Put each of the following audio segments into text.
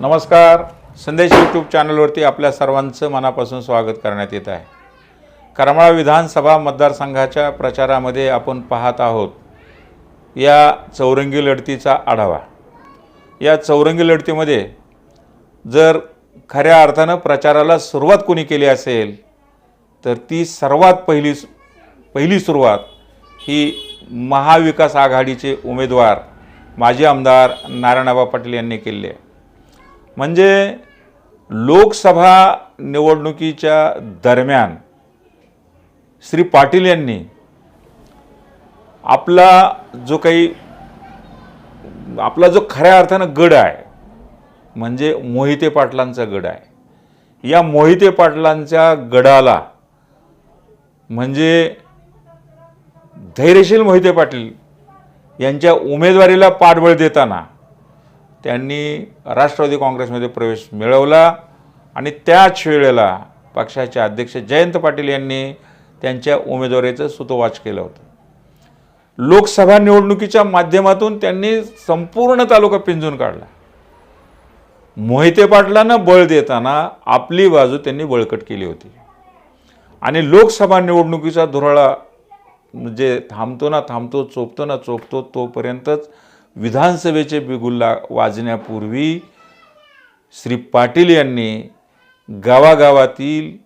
नमस्कार. संदेश यूट्यूब चॅनलवरती आपल्या सर्वांचं मनापासून स्वागत करण्यात येत आहे. करमाळा विधानसभा मतदारसंघाच्या प्रचारामध्ये आपण पाहत आहोत या चौरंगी लढतीचा आढावा. या चौरंगी लढतीमध्ये जर खऱ्या अर्थानं प्रचाराला सुरुवात कोणी केली असेल तर ती सर्वात पहिली पहिली सुरुवात ही महाविकास आघाडीचे उमेदवार माजी आमदार नारायणबा पाटील यांनी केली आहे. म्हणजे लोकसभा निवडणुकीच्या दरम्यान श्री पाटील यांनी आपला जो काही आपला जो खऱ्या अर्थानं गड आहे म्हणजे मोहिते पाटलांचा गड आहे. या मोहिते पाटलांच्या गडाला म्हणजे धैर्यशील मोहिते पाटील यांच्या उमेदवारीला पाठबळ देताना त्यांनी राष्ट्रवादी काँग्रेसमध्ये प्रवेश मिळवला आणि त्याच वेळेला पक्षाचे अध्यक्ष जयंत पाटील यांनी त्यांच्या उमेदवारीचं सुतोवाच केलं होतं. लोकसभा निवडणुकीच्या माध्यमातून त्यांनी संपूर्ण तालुका पिंजून काढला. मोहिते पाटलांना बळ देताना आपली बाजू त्यांनी बळकट केली होती. आणि लोकसभा निवडणुकीचा धुराळा म्हणजे थांबतो ना थांबतो चोपतो ना चोपतो तोपर्यंतच विधानसभेचे बिगुल्ला वाजण्यापूर्वी श्री पाटील यांनी गावागावातील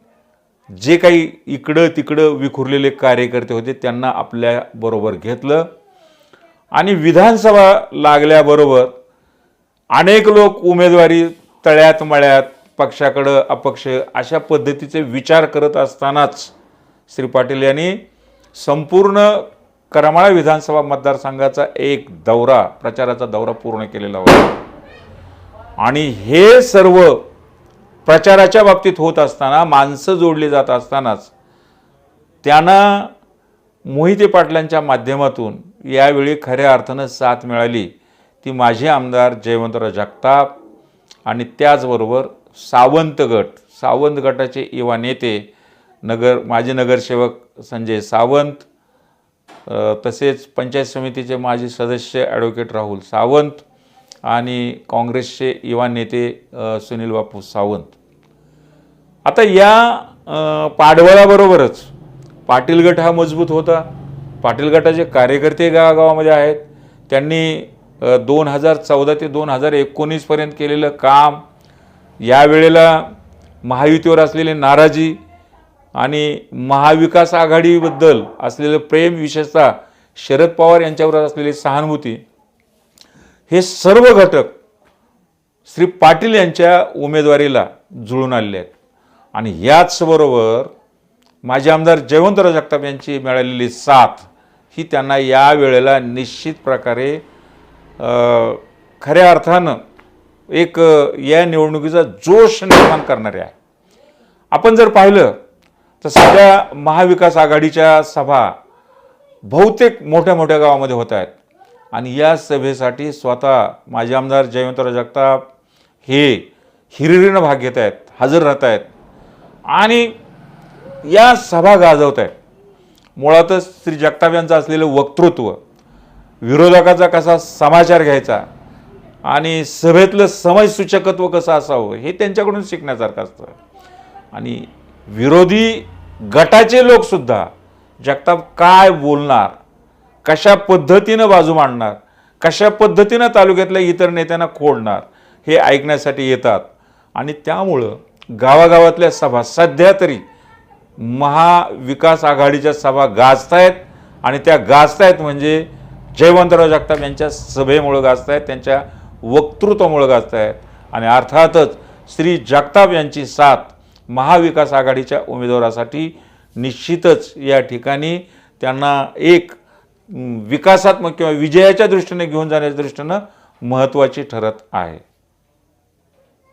जे काही इकडं तिकडं विखुरलेले कार्यकर्ते होते त्यांना आपल्याबरोबर घेतलं. आणि विधानसभा लागल्याबरोबर अनेक लोक उमेदवारी तळ्यात मळ्यात पक्षाकडं अपक्ष अशा पद्धतीचे विचार करत असतानाच श्री पाटील यांनी संपूर्ण करमाळा विधानसभा मतदारसंघाचा एक दौरा प्रचाराचा दौरा पूर्ण केलेला होता. आणि हे सर्व प्रचाराच्या बाबतीत होत असताना माणसं जोडली जात असतानाच त्यांना मोहिते पाटलांच्या माध्यमातून यावेळी खऱ्या अर्थानं साथ मिळाली. ती माझे आमदार जयवंतराव जगताप आणि त्याचबरोबर सावंत गट सावंत गटाचे युवा नेते नगर माजी नगरसेवक संजय सावंत तसेच पंचायत समितीचे माजी सदस्य ॲडव्होकेट राहुल सावंत आणि काँग्रेसचे युवा नेते सुनील बापू सावंत. आता या पाडवळाबरोबरच पाटील गट हा मजबूत होता. पाटील गटाचे कार्यकर्ते गावागावामध्ये आहेत. त्यांनी दोन हजार चौदा ते दोन हजार एकोणीसपर्यंत केलेलं काम यावेळेला महायुतीवर असलेली नाराजी आणि महाविकास आघाडीबद्दल असलेलं प्रेम विशेषतः शरद पवार यांच्यावर असलेली सहानुभूती हे सर्व घटक श्री पाटील यांच्या उमेदवारीला जुळून आलेले आहेत. आणि याचबरोबर माजी आमदार जयवंतराव जगताप यांची मिळालेली साथ ही त्यांना या वेळेला निश्चित प्रकारे खऱ्या अर्थानं एक या निवडणुकीचा जोश निर्माण करणारे आहे. आपण जर पाहिलं तर सध्या महाविकास आघाडीच्या सभा बहुतेक मोठ्या मोठ्या गावामध्ये होत आहेत. आणि या सभेसाठी स्वतः माजी आमदार जयवंतराव जगताप हे हिरिरीनं भाग घेत आहेत हजर राहत आहेत. आणि या सभा गाजवत आहेत. मुळातच श्री जगताप यांचं असलेलं वक्तृत्व विरोधकाचा कसा समाचार घ्यायचा आणि सभेतलं समयसूचकत्व कसं असावं हे त्यांच्याकडून शिकण्यासारखं असतं. आणि विरोधी गटाचे लोकसुद्धा जगताप काय बोलणार? कशा पद्धतीनं बाजू मांडणार? कशा पद्धतीनं तालुक्यातल्या इतर नेत्यांना खोडणार? हे ऐकण्यासाठी येतात. आणि त्यामुळं गावागावातल्या सभा सध्या तरी महाविकास आघाडीच्या सभा गाजतायत आणि त्या गाजतायत म्हणजे जयवंतराव जगताप यांच्या सभेमुळं गाजतायत त्यांच्या वक्तृत्वामुळं गाजतायत. आणि अर्थातच श्री जगताप यांची साथ महाविकास आघाडीच्या उमेदवारासाठी निश्चितच या ठिकाणी त्यांना एक विकासात्मक किंवा विजयाच्या दृष्टीने घेऊन जाण्याच्या दृष्टीनं महत्त्वाची ठरत आहे.